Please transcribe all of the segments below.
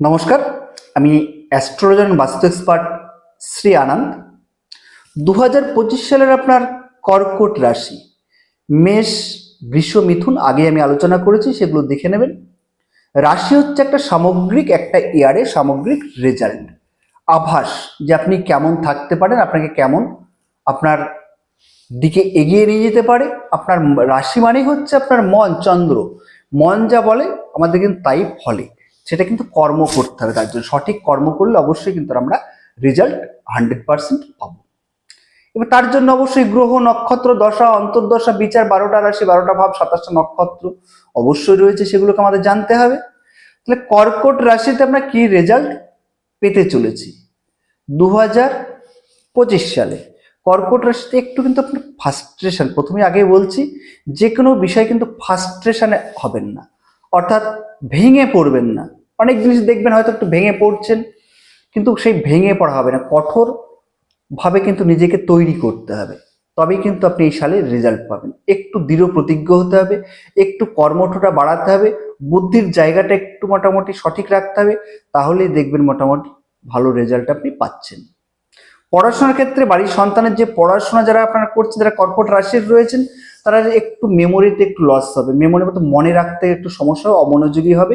নমস্কার, আমি অ্যাস্ট্রোলজার বাস্তু এক্সপার্ট শ্রী আনন্দ। দু পঁচিশ সালের আপনার কর্কট রাশি, মেষ গ্রীষ্ম মিথুন, আগে আমি আলোচনা করেছি, সেগুলো দেখে নেবেন। রাশি হচ্ছে একটা সামগ্রিক, একটা ইয়ারে সামগ্রিক রেজাল্ট আভাস যে আপনি কেমন থাকতে পারেন, আপনাকে কেমন আপনার দিকে এগিয়ে নিয়ে যেতে পারে। আপনার রাশি মানেই হচ্ছে আপনার মন, চন্দ্র। মন যা বলে, আমাদের কিন্তু তাই ফলে। সেটা কিন্তু কর্ম করতে হবে, তার জন্য সঠিক কর্ম করলে অবশ্যই কিন্তু আমরা রেজাল্ট হান্ড্রেড পার্সেন্ট পাবো। এবার তার জন্য অবশ্যই গ্রহ, নক্ষত্র, দশা, অন্তর্দশা, বিচার, বারোটা রাশি, বারোটা ভাব, সাতাশটা নক্ষত্র অবশ্যই রয়েছে, সেগুলোকে আমাদের জানতে হবে। তাহলে কর্কট রাশিতে আমরা কি রেজাল্ট পেতে চলেছি? দু হাজার পঁচিশ সালে। কর্কট রাশিতে একটু কিন্তু আপনার ফার্স্ট্রেশন প্রথমে আগে বলছি, যে কোনো বিষয় কিন্তু ফার্স্ট্রেশনে হবেন না। অর্থাৎ ভেঙে পড়বেন না। অনেক জিনিস দেখবেন হয়তো একটু ভেঙে পড়ছেন, কিন্তু সেই ভেঙে পড়া হবে না। কঠোর ভাবে কিন্তু নিজেকে তৈরি করতে হবে। তবেই কিন্তু আপনি এই সালে রেজাল্ট পাবেন। একটু দৃঢ় প্রতিজ্ঞ হতে হবে, একটু কর্মঠটা বাড়াতে হবে, বুদ্ধির জায়গাটা একটু মোটামুটি সঠিক রাখতে হবে, তাহলেই দেখবেন মোটামুটি ভালো রেজাল্ট আপনি পাচ্ছেন। পড়াশোনার ক্ষেত্রে বাড়ির সন্তানের যে পড়াশোনা যারা আপনারা করছেন, যারা কর্কট রাশির রয়েছেন, তারা একটু মেমোরিতে একটু লস হবে। মেমোরি মতো মনে রাখতে একটু সমস্যা হবে, অমনোযোগী হবে।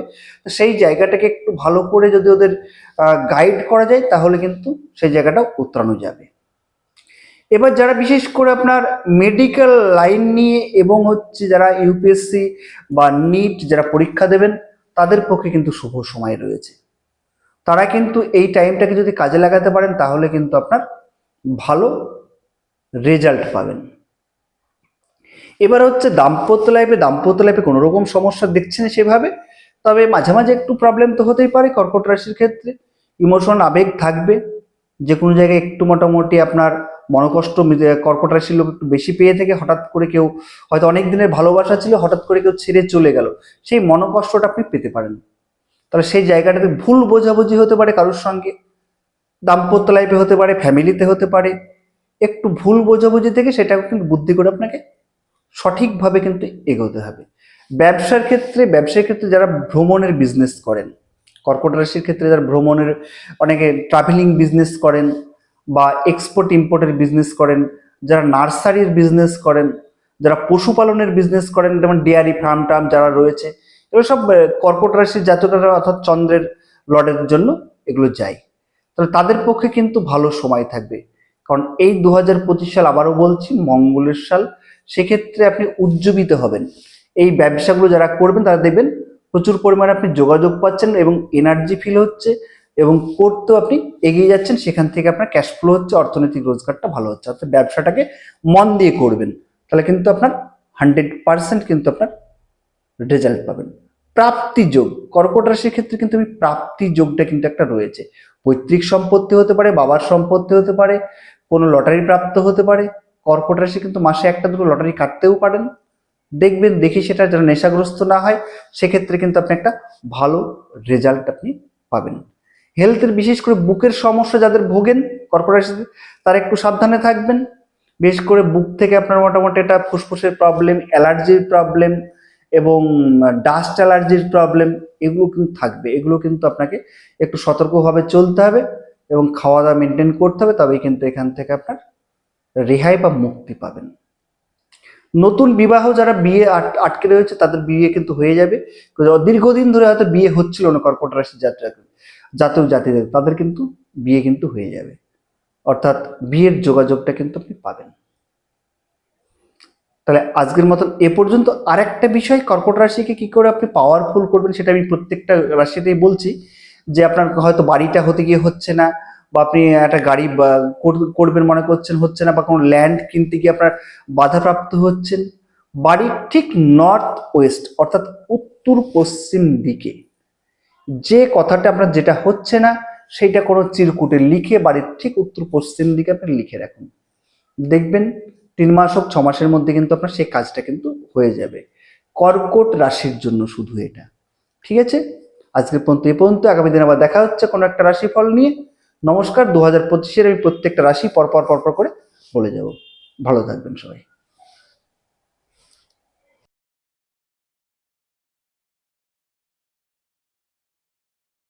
সেই জায়গাটাকে একটু ভালো করে যদি ওদের গাইড করা যায়, তাহলে কিন্তু সেই জায়গাটা উতরানো যাবে। এবার যারা বিশেষ করে আপনার মেডিকেল লাইন নিয়ে এবং হচ্ছে যারা ইউপিএসসি বা নিট যারা পরীক্ষা দেবেন, তাদের পক্ষে কিন্তু শুভ সময় রয়েছে। তারা কিন্তু এই টাইমটাকে যদি কাজে লাগাতে পারেন, তাহলে কিন্তু আপনার ভালো রেজাল্ট পাবেন। এবার হচ্ছে দাম্পত্য লাইফে দাম্পত্য লাইফে কোনো রকম সমস্যা দেখছেন সেভাবে, তবে মাঝে মাঝে একটু প্রবলেম তো হতেই পারে কর্কট রাশির ক্ষেত্রে। ইমোশন আবেগ থাকবে, যে কোনো জায়গায় একটু মোটামুটি আপনার মনকষ্ট কর্কট রাশির লোক একটু বেশি পেয়ে থেকে, হঠাৎ করে কেউ হয়তো অনেক দিনের ভালোবাসা ছিল, হঠাৎ করে কেউ ছেড়ে চলে গেল। সেই মনকষ্টটা আপনি পেতে পারেন। তাহলে সেই জায়গাটাতে ভুল বোঝাবুঝি হতে পারে কারোর সঙ্গে, দাম্পত্য লাইফে হতে পারে ফ্যামিলিতে হতে পারে, একটু ভুল বোঝাবুঝি থেকে সেটা কিন্তু বুদ্ধি করে আপনাকে সঠিকভাবে কিন্তু এগোতে হবে। ব্যবসার ক্ষেত্রে ব্যবসার ক্ষেত্রে যারা ভ্রমণের বিজনেস করেন কর্কট রাশির ক্ষেত্রে যারা ভ্রমণের অনেকে ট্রাভেলিং বিজনেস করেন বা এক্সপোর্ট ইম্পোর্টের বিজনেস করেন, যারা নার্সারির বিজনেস করেন, যারা পশুপালনের বিজনেস করেন, যেমন ডেয়ারি ফার্ম টার্ম যারা রয়েছে এগুলো সব কর্কট রাশির জাতকরা অর্থাৎ চন্দ্রের লর্ডের জন্য এগুলো যায়। তাহলে তাদের পক্ষে কিন্তু ভালো সময় থাকবে। কারণ এই দু হাজার পঁচিশ সাল আবারও বলছি, মঙ্গলের সাল, সেক্ষেত্রে আপনি উজ্জীবিত হবেন। এই ব্যবসাগুলো যারা করবেন, তারা দেখবেন প্রচুর পরিমাণে আপনি যোগাযোগ পাচ্ছেন এবং এনার্জি ফিল হচ্ছে এবং করতেও আপনি এগিয়ে যাচ্ছেন। সেখান থেকে আপনার ক্যাশ ফ্লো হচ্ছে, অর্থনৈতিক রোজগারটা ভালো হচ্ছে। অর্থাৎ ব্যবসাটাকে মন দিয়ে করবেন। তাহলে কিন্তু আপনার হান্ড্রেড পার্সেন্ট কিন্তু আপনার রেজাল্ট পাবেন। প্রাপ্তি যোগ, কর্কট রাশির ক্ষেত্রে কিন্তু আমি প্রাপ্তি যোগটা কিন্তু একটা রয়েছে। পৈতৃক সম্পত্তি হতে পারে, বাবার সম্পত্তি হতে পারে, কোনো লটারি প্রাপ্ত হতে পারে। কর্কট রাশি কিন্তু মাসে একটা, দুটো লটারি কাটতেও পারেন। দেখবেন, দেখি সেটা যেন নেশাগ্রস্ত না হয়, সেক্ষেত্রে কিন্তু আপনি একটা ভালো রেজাল্ট আপনি পাবেন। হেলথের বিশেষ করে বুকের সমস্যা যাদের ভোগেন, কর্কট রাশিতে, তারা একটু সাবধানে থাকবেন। বিশেষ করে বুক থেকে আপনার মোটামুটি এটা ফুসফুসের প্রবলেম অ্যালার্জির প্রবলেম এবং ডাস্ট অ্যালার্জির প্রবলেম এগুলো কিন্তু থাকবে। এগুলো কিন্তু আপনাকে একটু সতর্কভাবে চলতে হবে এবং খাওয়া দাওয়া মেনটেন করতে হবে, তবেই কিন্তু এখান থেকে আপনার রেহাই বা মুক্তি পাবেন। নতুন বিবাহ যারা বিয়ে আট- আটকে রয়েছে, তাদের বিয়ে কিন্তু হয়ে যাবে। দীর্ঘদিন ধরে হয়তো বিয়ে হচ্ছিল না কর্কট রাশির যাত্রা জাতক জাতিদের, তাদের কিন্তু বিয়ে কিন্তু হয়ে যাবে। অর্থাৎ বিয়ের যোগাযোগটা কিন্তু আপনি পাবেন। তাহলে আজকের মতন এ পর্যন্ত আরেকটা বিষয়, কর্কট রাশিকে কি করে আপনি পাওয়ারফুল করবেন সেটা আমি প্রত্যেকটা রাশিতেই বলছি, যে আপনার হয়তো বাড়িটা হতে গিয়ে হচ্ছে না, বা আপনি একটা গাড়ি কর- করবেন মনে করছেন হচ্ছে না, বা কোনো ল্যান্ড কিনতে গিয়ে আপনার বাধাপ্রাপ্ত হচ্ছেন বাড়ির ঠিক নর্থ ওয়েস্ট অর্থাৎ উত্তর পশ্চিম দিকে, যে কথাটা আপনার যেটা হচ্ছে না, সেইটা কোনো চিরকুটে লিখে বাড়ির ঠিক উত্তর পশ্চিম দিকে আপনি লিখে রাখুন। দেখবেন তিন মাস হোক, ছ মাসের মধ্যে কিন্তু আপনার সেই কাজটা কিন্তু হয়ে যাবে। কর্কট রাশির জন্য শুধু এটা। ঠিক আছে? আজকের পর্যন্ত, এ পর্যন্ত, আগামী দিনে আবার দেখা হচ্ছে কোনো একটা রাশিফল নিয়ে। নমস্কার, দু হাজার পঁচিশের আমি প্রত্যেকটা রাশি পরপর পরপর করে বলে যাব। ভালো থাকবেন সবাই।